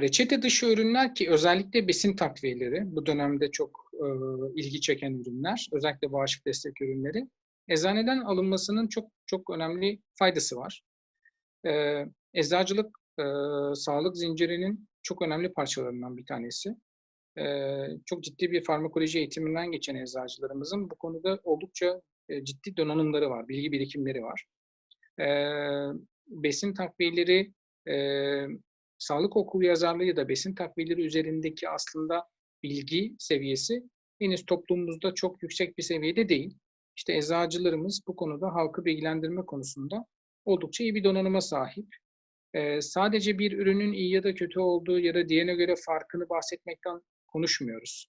Reçete dışı ürünler ki özellikle besin takviyeleri bu dönemde çok e, ilgi çeken ürünler, özellikle bağışıklık destek ürünleri. Eczaneden alınmasının çok çok önemli faydası var. E, eczacılık e, sağlık zincirinin çok önemli parçalarından bir tanesi. E, çok ciddi bir farmakoloji eğitiminden geçen eczacılarımızın bu konuda oldukça e, ciddi donanımları var, bilgi birikimleri var. E, besin takviyeleri e, sağlık okulu yazarlığı ya da besin takviyeleri üzerindeki aslında bilgi seviyesi henüz toplumumuzda çok yüksek bir seviyede değil. İşte eczacılarımız bu konuda halkı bilgilendirme konusunda oldukça iyi bir donanıma sahip. Ee, sadece bir ürünün iyi ya da kötü olduğu ya da diğerine göre farkını bahsetmekten konuşmuyoruz.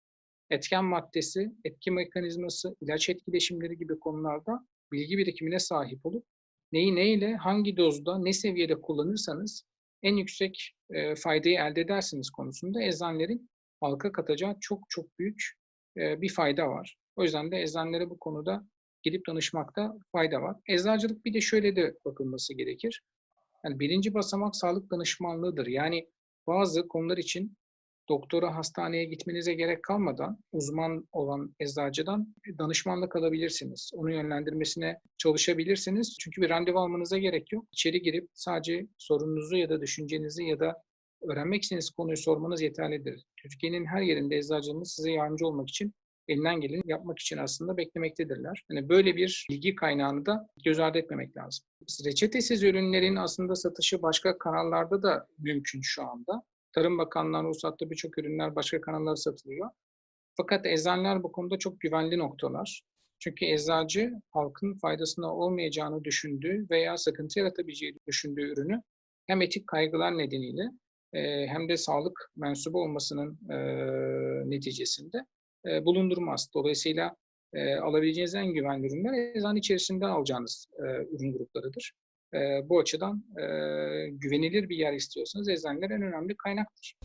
Etken maddesi, etki mekanizması, ilaç etkileşimleri gibi konularda bilgi birikimine sahip olup neyi neyle, hangi dozda, ne seviyede kullanırsanız en yüksek e, faydayı elde edersiniz konusunda eczanelerin halka katacağı çok çok büyük e, bir fayda var. O yüzden de eczanelere bu konuda gidip danışmakta fayda var. Eczacılık bir de şöyle de bakılması gerekir. Yani birinci basamak sağlık danışmanlığıdır. Yani bazı konular için doktora, hastaneye gitmenize gerek kalmadan uzman olan eczacıdan danışmanlık alabilirsiniz. Onu yönlendirmesine çalışabilirsiniz. Çünkü bir randevu almanıza gerek yok. İçeri girip sadece sorununuzu ya da düşüncenizi ya da öğrenmek istediğiniz konuyu sormanız yeterlidir. Türkiye'nin her yerinde eczacılarımız size yardımcı olmak için elinden geleni yapmak için aslında beklemektedirler. Yani böyle bir bilgi kaynağını da göz ardı etmemek lazım. Reçetesiz ürünlerin aslında satışı başka kanallarda da mümkün şu anda. Tarım Bakanlığı'nın ruhsatlı birçok ürünler başka kanallarda satılıyor. Fakat eczaneler bu konuda çok güvenli noktalar. Çünkü eczacı halkın faydasına olmayacağını düşündüğü veya sıkıntı yaratabileceğini düşündüğü ürünü hem etik kaygılar nedeniyle hem de sağlık mensubu olmasının neticesinde bulundurmaz. Dolayısıyla alabileceğiniz en güvenli ürünler eczane içerisinde alacağınız ürün gruplarıdır. Bu açıdan güvenilir bir yer istiyorsanız eczaneler en önemli kaynaktır.